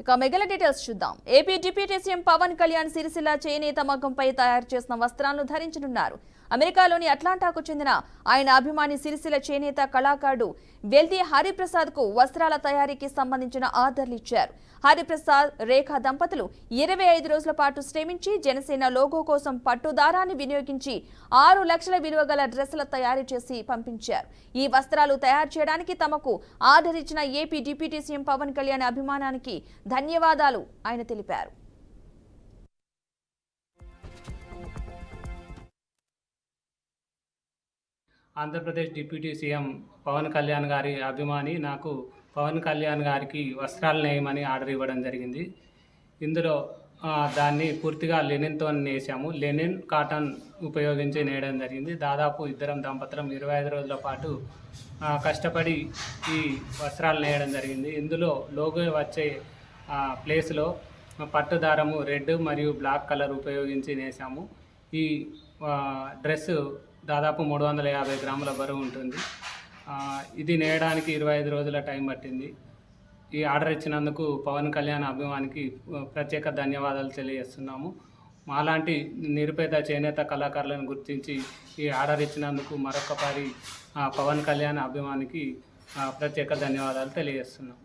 ఇక మిగిలిన డీటెయిల్స్ చూద్దాం. AP deputy CM Pawan Kalyan Sircilla చేనేత మగ్గంపై తయారు చేసిన వస్త్రాలను ధరించనున్నారు. అమెరికాలోని అట్లాంటాకు చెందిన ఆయన అభిమాని సిరిసిల్ల చేనేత కళాకారుడు వెల్ది హరిప్రసాద్కు వస్త్రాల తయారీకి సంబంధించిన ఆర్డర్లు ఇచ్చారు. హరిప్రసాద్ రేఖా దంపతులు ఇరవై ఐదు రోజుల పాటు శ్రమించి జనసేన లోగో కోసం పట్టు దారాన్ని వినియోగించి ఆరు లక్షల విలువ గల డ్రెస్సుల తయారు చేసి పంపించారు. ఈ వస్త్రాలు తయారు చేయడానికి తమకు ఆర్డర్ ఇచ్చిన AP deputy CM Pawan Kalyan అభిమానానికి ధన్యవాదాలు ఆయన తెలిపారు. ఆంధ్రప్రదేశ్ డిప్యూటీ సీఎం పవన్ కళ్యాణ్ గారి అభిమాని నాకు పవన్ కళ్యాణ్ గారికి వస్త్రాలు నేయమని ఆర్డర్ ఇవ్వడం జరిగింది. ఇందులో దాన్ని పూర్తిగా లెనిన్తో నేసాము. లెనిన్ కాటన్ ఉపయోగించి నేయడం జరిగింది. దాదాపు ఇద్దరం దంపతులం ఇరవై ఐదు రోజుల పాటు కష్టపడి ఈ వస్త్రాలు నేయడం జరిగింది. ఇందులో లోగో వచ్చే ప్లేస్లో పట్టు దారము రెడ్ మరియు బ్లాక్ కలర్ ఉపయోగించి నేసాము. ఈ డ్రెస్ దాదాపు మూడు వందల యాభై గ్రాముల బరువు ఉంటుంది. ఇది నేయడానికి ఇరవై ఐదు రోజుల టైం పట్టింది. ఈ ఆర్డర్ ఇచ్చినందుకు పవన్ కళ్యాణ్ అభిమానికి ప్రత్యేక ధన్యవాదాలు తెలియజేస్తున్నాము. మాలాంటి నిరుపేద చేనేత కళాకారులను గుర్తించి ఈ ఆర్డర్ ఇచ్చినందుకు మరొకసారి పవన్ కళ్యాణ్ అభిమానికి ప్రత్యేక ధన్యవాదాలు తెలియజేస్తున్నాం